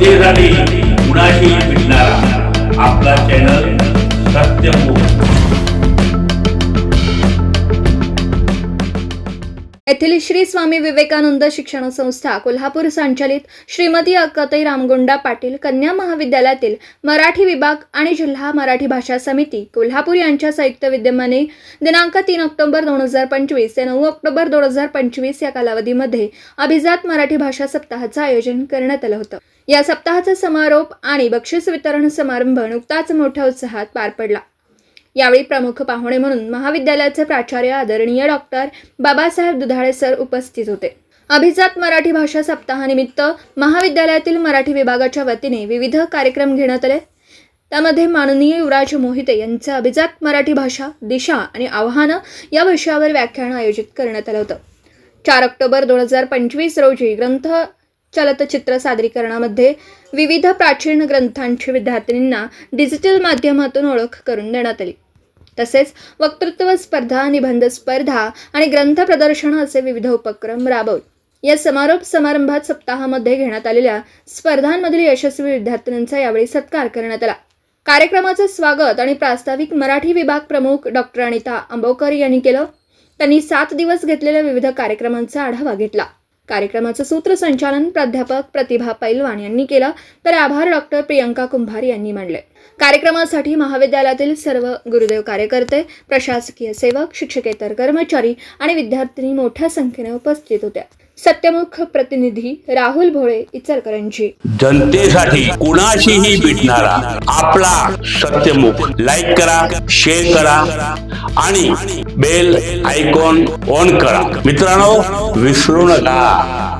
जनतेसाठी कुणाशी भेटणारा? आपला चॅनल सत्यमोह येथील श्री स्वामी विवेकानंद शिक्षण संस्था कोल्हापूर संचालित श्रीमती अकताई रामगोंडा पाटील कन्या महाविद्यालयातील मराठी विभाग आणि जिल्हा मराठी भाषा समिती कोल्हापूर यांच्या संयुक्त विद्यमाने दिनांक तीन ऑक्टोबर दोन हजार पंचवीस ते नऊ ऑक्टोबर दोन हजार पंचवीस या कालावधीमध्ये अभिजात मराठी भाषा सप्ताहाचं आयोजन करण्यात आलं होतं. या सप्ताहाचा समारोप आणि बक्षीस वितरण समारंभ नुकताच मोठ्या उत्साहात पार पडला. यावेळी प्रमुख पाहुणे म्हणून महाविद्यालयाचे प्राचार्य आदरणीय डॉक्टर बाबासाहेब दुधाळे सर उपस्थित होते. अभिजात मराठी भाषा सप्ताहानिमित्त महाविद्यालयातील मराठी विभागाच्या वतीने विविध कार्यक्रम घेण्यात आले. त्यामध्ये माननीय युवराज मोहिते यांचं अभिजात मराठी भाषा दिशा आणि आव्हानं या विषयावर व्याख्यान आयोजित करण्यात आलं होतं. चार ऑक्टोबर दोन हजार पंचवीस रोजी ग्रंथ चलतचित्र सादरीकरणामध्ये विविध प्राचीन ग्रंथांची विद्यार्थिनींना डिजिटल माध्यमातून ओळख करून देण्यात आली. तसेच वक्तृत्व स्पर्धा निबंध स्पर्धा आणि ग्रंथ प्रदर्शन असे विविध उपक्रम राबवत या समारोप समारंभात सप्ताहामध्ये घेण्यात आलेल्या स्पर्धांमधील यशस्वी विद्यार्थ्यांचा यावेळी सत्कार करण्यात आला. कार्यक्रमाचं स्वागत आणि प्रास्ताविक मराठी विभाग प्रमुख डॉक्टर अनिता आंबोकर यांनी केलं. त्यांनी सात दिवस घेतलेल्या विविध कार्यक्रमांचा आढावा घेतला. कार्यक्रमाचं सूत्रसंचालन प्राध्यापक प्रतिभा पैलवान यांनी केलं. तर आभार डॉक्टर प्रियंका कुंभार यांनी मांडले. कार्यक्रमासाठी महाविद्यालयातील सर्व गुरुदेव कार्यकर्ते प्रशासकीय सेवक शिक्षकेतर कर्मचारी आणि विद्यार्थिनी मोठ्या संख्येने उपस्थित होत्या. सत्यमुख प्रतिनिधी राहुल भोळे इचलकरंजी. जनतेसाठी कुणाशीही भेटणारा आपला सत्यमुख लाईक करा शेअर करा आणि बेल आयकॉन ऑन करा. मित्रांनो विसरू नका.